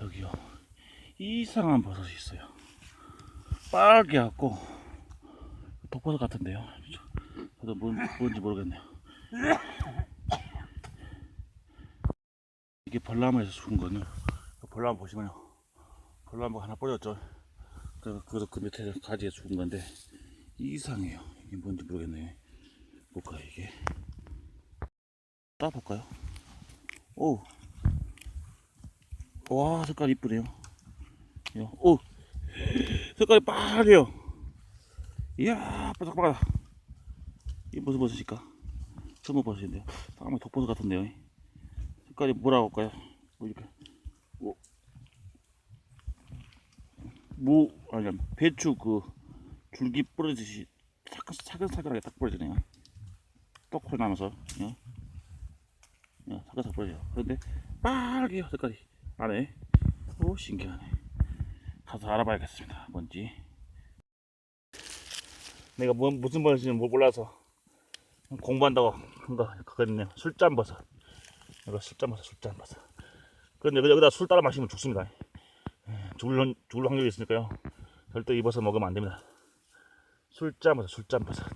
여기요. 이상한 버섯이 있어요. 빨개 갖고 독버섯 같은데요. 저도 뭔, 뭔지 모르겠네요. 이게 벌나무에서 죽은 거는 벌나무 보시면요. 벌나무 하나 뿌렸죠. 그, 그래서 그 밑에 가지에 죽은 건데 이상해요. 이게 뭔지 모르겠네요. 볼까요 이게? 따볼까요? 오, 와 색깔 이쁘네요. 요, 오, 색깔이 빨개요. 이야, 바삭바삭. 이게 무슨 버섯일까? 스모버섯인데요. 다음에 독버섯 같은데요. 색깔이 뭐라고 할까요? 뭐 이렇게, 오, 무 아니 배추 그 줄기 부러지듯이 차근 차근차근하게 딱 부러지네요. 떡콜 나면서, 예, 예, 차근차근 부러져요. 그런데 빨개요 색깔이 안에. 오 신기하네. 가서 알아봐야겠습니다. 뭔지. 내가 뭐, 무슨 버섯인지 몰라서 공부한다고 한거 그거였네요. 술잔 버섯. 이거 술잔 버섯, 술잔 버섯. 그런데 여기다 술 따라 마시면 죽습니다. 예, 죽을, 죽을 확률이 있으니까요. 절대 이 버섯 먹으면 안 됩니다. 술잔 버섯, 술잔 버섯.